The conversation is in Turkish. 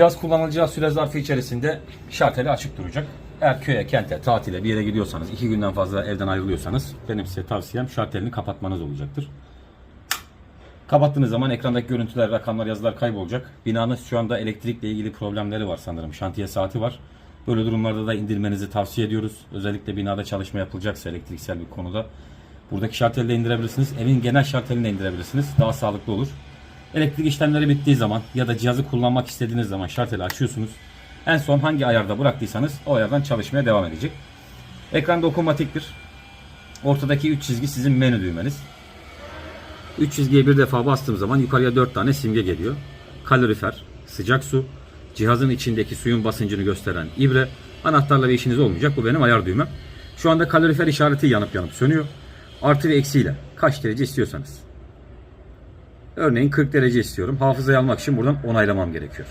Cihaz kullanılacağı süre zarfı içerisinde şarteli açık duracak. Eğer köye, kente, tatile bir yere gidiyorsanız, iki günden fazla evden ayrılıyorsanız benim size tavsiyem şartelini kapatmanız olacaktır. Kapattığınız zaman ekrandaki görüntüler, rakamlar, yazılar kaybolacak. Binanın şu anda elektrikle ilgili problemleri var sanırım. Şantiye saati var. Böyle durumlarda da indirmenizi tavsiye ediyoruz. Özellikle binada çalışma yapılacaksa elektriksel bir konuda. Buradaki şarteli de indirebilirsiniz. Evin genel şartelini de indirebilirsiniz. Daha sağlıklı olur. Elektrik işlemleri bittiği zaman ya da cihazı kullanmak istediğiniz zaman şarteli açıyorsunuz. En son hangi ayarda bıraktıysanız o ayardan çalışmaya devam edecek. Ekran dokunmatiktir. Ortadaki 3 çizgi sizin menü düğmeniz. 3 çizgiye bir defa bastığım zaman yukarıya 4 tane simge geliyor. Kalorifer, sıcak su, cihazın içindeki suyun basıncını gösteren ibre, anahtarla bir işiniz olmayacak. Bu benim ayar düğmem. Şu anda kalorifer işareti yanıp yanıp sönüyor. Artı ve eksiyle kaç derece istiyorsanız. Örneğin 40 derece istiyorum. Hafızayı almak için buradan onaylamam gerekiyor.